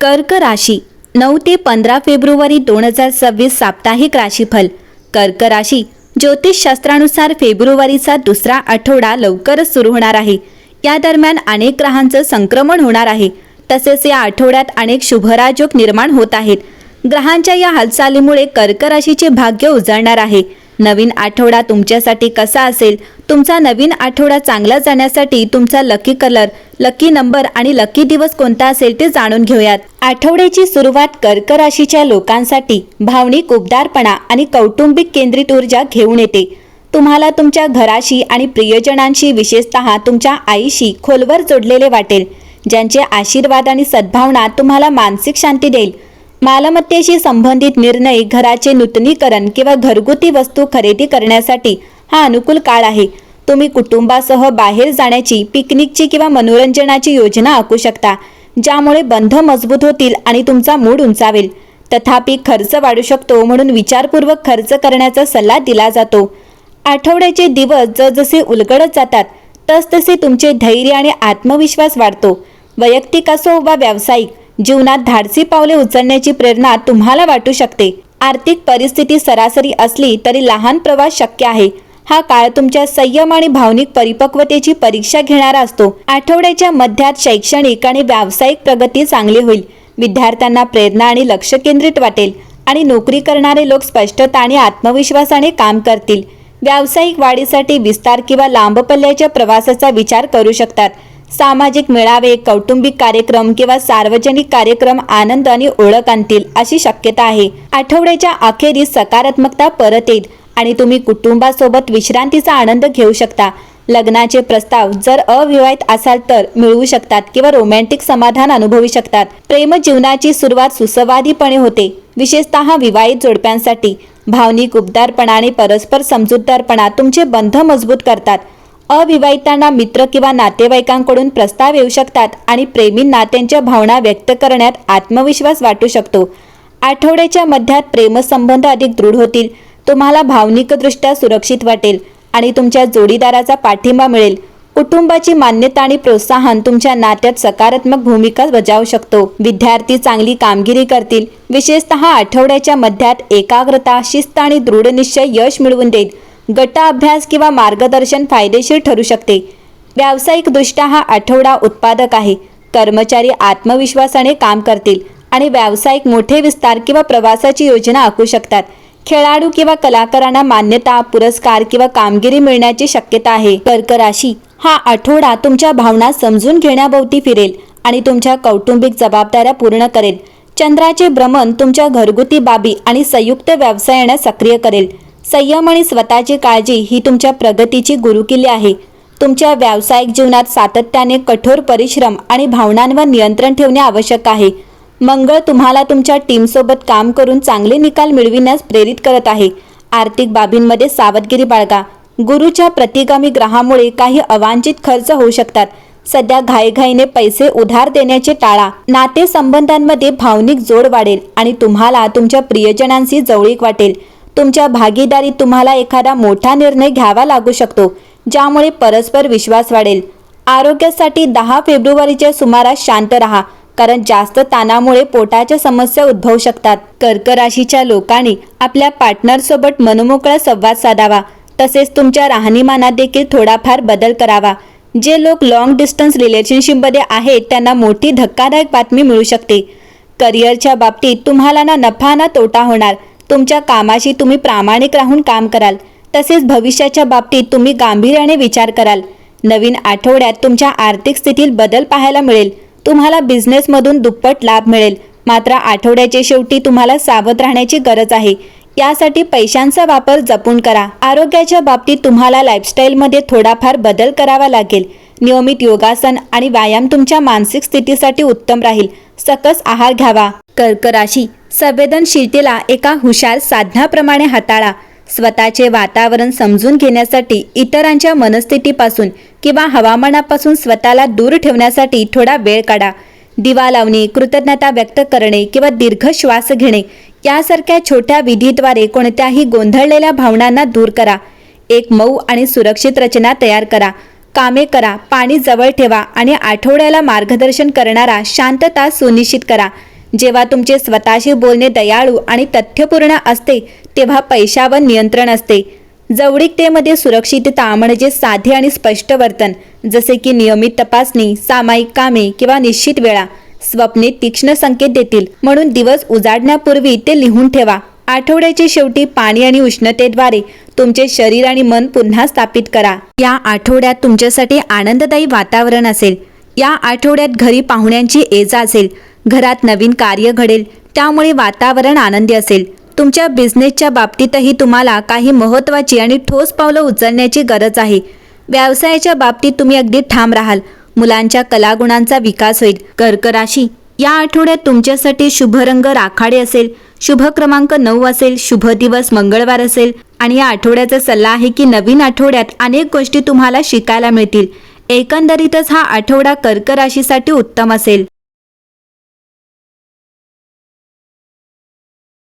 कर्क राशी नऊ ते पंधरा फेब्रुवारी दोन हजार सव्वीस साप्ताहिक राशीफल. कर्क राशी ज्योतिषशास्त्रानुसार फेब्रुवारीचा दुसरा आठवडा लवकरच सुरू होणार आहे. या दरम्यान अनेक ग्रहांचं संक्रमण होणार आहे. तसेच या आठवड्यात अनेक शुभराजोग निर्माण होत आहेत. ग्रहांच्या या हालचालीमुळे कर्क राशीचे भाग्य उजळणार आहे. नवीन आठवडा तुमच्यासाठी कसा असेल तुमचा नवीन आठवडा चांगला जाण्यासाठी तुमचा लकी कलर लकी नंबर आणि लकी दिवस कोणता असेल ते जाणून घेऊयात. आठवड्याची सुरुवात कर्क राशीच्या लोकांसाठी भावनिक उबदारपणा आणि कौटुंबिक केंद्रित ऊर्जा घेऊन येते. तुम्हाला तुमच्या घराशी आणि प्रियजनांशी विशेषतः तुमच्या आईशी खोलवर जोडलेले वाटेल ज्यांचे आशीर्वाद आणि सद्भावना तुम्हाला मानसिक शांती देईल. मालमत्तेशी संबंधित निर्णय घराचे नूतनीकरण किंवा घरगुती वस्तू खरेदी करण्यासाठी हा अनुकूल काळ आहे. तुम्ही कुटुंबासह बाहेर जाण्याची पिकनिकची किंवा मनोरंजनाची योजना आखू शकता ज्यामुळे बंध मजबूत होतील आणि तुमचा मूड उंचावेल. तथापि खर्च वाढू शकतो म्हणून विचारपूर्वक खर्च करण्याचा सल्ला दिला जातो. आठवड्याचे दिवस जसजसे उलगडत जातात तसतसे तुमचे धैर्य आणि आत्मविश्वास वाढतो. वैयक्तिक असो वा व्यावसायिक जीवनात धाडसी पावले उचलण्याची प्रेरणा तुम्हाला वाटू शकते. आर्थिक परिस्थिती सरासरी असली तरी लहान प्रवास शक्य आहे. हा काळ तुमच्या संयम आणि भावनिक परिपक्वतेची परीक्षा घेणारा असतो. आठवड्याच्या मध्यात शैक्षणिक आणि व्यावसायिक प्रगती चांगली होईल. विद्यार्थ्यांना प्रेरणा आणि लक्ष केंद्रित वाटेल आणि नोकरी करणारे लोक स्पष्टता आणि आत्मविश्वासाने काम करतील. व्यावसायिक वाढीसाठी विस्तार किंवा लांब पल्ल्याच्या प्रवासाचा विचार करू शकतात. सामाजिक मेळावे कौटुंबिक कार्यक्रम किंवा सार्वजनिक कार्यक्रम आनंद आणि ओळख आणतील अशी शक्यता आहे. आठवड्याच्या अखेरीस सकारात्मकता परत येईल. आणि तुम्ही कुटुंबासोबत विश्रांतीचा आनंद घेऊ शकता. लग्नाचे प्रस्ताव जर अविवाहित असाल तर मिळवू शकतात किंवा रोमॅन्टिक समाधान अनुभवू शकतात. प्रेम जीवनाची सुरुवात सुसंवादीपणे होते. विशेषतः विवाहित जोडप्यांसाठी. भावनिक उबदारपणा आणि परस्पर समजूतदारपणा तुमचे बंध मजबूत करतात. अविवाहितांना मित्र किंवा नातेवाईकांकडून प्रस्ताव येऊ शकतात आणि प्रेमींना त्यांच्या भावना व्यक्त करण्यात आत्मविश्वास वाटू शकतो. आठवड्याच्या मध्यात प्रेमसंबंध अधिक दृढ होतील. तुम्हाला भावनिकदृष्ट्या सुरक्षित वाटेल आणि तुमच्या जोडीदाराचा पाठिंबा मिळेल. कुटुंबाची मान्यता आणि प्रोत्साहन तुमच्या नात्यात सकारात्मक भूमिका बजावू शकतो. विद्यार्थी चांगली कामगिरी करतील. विशेषतः आठवड्याच्या मध्यात एकाग्रता शिस्त आणि दृढ निश्चय यश मिळवून देईल. गट अभ्यास किंवा मार्गदर्शन फायदेशीर ठरू शकते. व्यावसायिकदृष्ट्या हा आठवडा उत्पादक आहे. कर्मचारी आत्मविश्वासाने काम करतील आणि व्यावसायिक मोठे विस्तार किंवा प्रवासाची योजना आखू शकतात. खेळाडू किंवा कलाकारांना मान्यता पुरस्कार किंवा कामगिरी मिळण्याची शक्यता आहे. कर्क राशी हा आठवडा तुमच्या भावना समजून घेण्याभोवती फिरेल आणि तुमच्या कौटुंबिक जबाबदाऱ्या पूर्ण करेल. चंद्राचे भ्रमण तुमच्या घरगुती बाबी आणि संयुक्त व्यवसायांना सक्रिय करेल. संयम आणि स्वतःची काळजी ही तुमच्या प्रगतीची गुरुकिल्ली आहे. तुमच्या व्यावसायिक जीवनात सातत्याने कठोर परिश्रम आणि भावनांवर नियंत्रण ठेवणे आवश्यक आहे. मंगळ तुम्हाला तुमच्या टीमसोबत काम करून चांगले निकाल मिळविण्यास प्रेरित करत आहे. आर्थिक बाबींमध्ये सावधगिरी बाळगा. गुरुच्या प्रतिगामी ग्रहामुळे काही अवांछित खर्च होऊ शकतात. सध्या घाईघाईने पैसे उधार देण्याचे टाळा. नाते संबंधांमध्ये भावनिक जोड वाढेल आणि तुम्हाला तुमच्या प्रियजनांशी जवळीक वाटेल. तुमच्या भागीदारीत तुम्हाला एखादा मोठा निर्णय घ्यावा लागू शकतो ज्यामुळे परस्पर विश्वास वाढेल. आरोग्यासाठी दहा फेब्रुवारीच्या सुमारास शांत राहा. कारण जास्त ताणामुळे पोटाच्या समस्या उद्भवू शकतात. कर्क राशीच्या लोकांनी आपल्या पार्टनरसोबत मनमोकळा संवाद साधावा. तसेच तुमच्या राहणीमानात देखील थोडाफार बदल करावा. जे लोक लॉंग डिस्टन्स रिलेशनशिपमध्ये आहेत त्यांना मोठी धक्कादायक बातमी मिळू शकते. करिअरच्या बाबतीत तुम्हाला ना नफा ना तोटा होणार. तुमच्या कामाशी तुम्ही प्रामाणिक राहून काम कराल. तसेच भविष्याच्या बाबतीत तुम्ही गांभीर्याने विचार कराल. नवीन आठवड्यात तुमच्या आर्थिक स्थितीत बदल पाहायला मिळेल. तुम्हाला बिझनेसमधून दुप्पट लाभ मिळेल. मात्र आठवड्याच्या शेवटी तुम्हाला सावध राहण्याची गरज आहे. यासाठी पैशांचा वापर जपून करा. आरोग्याच्या बाबतीत तुम्हाला लाईफस्टाईलमध्ये थोडाफार बदल करावा लागेल. नियमित योगासन आणि व्यायाम तुमच्या मानसिक स्थितीसाठी उत्तम राहील. सकस आहार घ्यावा. कर्क राशी संवेदनशीलतेला एका हुशार साधनाप्रमाणे हाताळा. स्वतःचे वातावरण समजून घेण्यासाठी इतरांच्या मनस्थितीपासून किंवा हवामानापासून स्वतःला दूर ठेवण्यासाठी थोडा वेळ काढा. दिवा लावणे कृतज्ञता व्यक्त करणे किंवा दीर्घ श्वास घेणे यासारख्या छोट्या विधीद्वारे कोणत्याही गोंधळलेल्या भावनांना दूर करा. एक मऊ आणि सुरक्षित रचना तयार करा. कामे करा पाणी जवळ ठेवा आणि आठवड्याला मार्गदर्शन करणारा शांतता सुनिश्चित करा. जेव्हा तुमचे स्वतःशी बोलणे दयाळू आणि तथ्यपूर्ण असते तेव्हा पैशावर नियंत्रण असते. जवळीकतेमध्ये सुरक्षितता म्हणजे साधे आणि स्पष्ट वर्तन जसे की नियमित तपासणी सामायिक कामे किंवा निश्चित वेळा स्वप्ने तीक्ष्ण संकेत देतील. म्हणून दिवस उजाडण्यापूर्वी ते लिहून ठेवा. आठवड्याच्या शेवटी पाणी आणि उष्णतेद्वारे तुमचे शरीर आणि मन पुन्हा स्थापित करा. या आठवड्यात तुमच्यासाठी आनंददायी वातावरण असेल. या आठवड्यात घरी पाहुण्यांची एजा असेल. घरात नवीन कार्य घडेल. त्यामुळे वातावरण आनंदी असेल. तुमच्या बिझनेसच्या बाबतीतही तुम्हाला काही महत्त्वाची आणि ठोस पावलं उचलण्याची गरज आहे. व्यवसायाच्या बाबतीत तुम्ही अगदी ठाम राहाल. मुलांच्या कलागुणांचा विकास होईल. कर्क राशी. या आठवड्यात तुमच्यासाठी शुभ रंग राखाडे असेल. शुभ क्रमांक नऊ असेल. शुभ दिवस मंगळवार असेल. आणि या आठवड्याचा सल्ला आहे की नवीन आठवड्यात अनेक गोष्टी तुम्हाला शिकायला मिळतील. एकंदरीतच हा आठवडा कर्क राशीसाठी उत्तम असेल.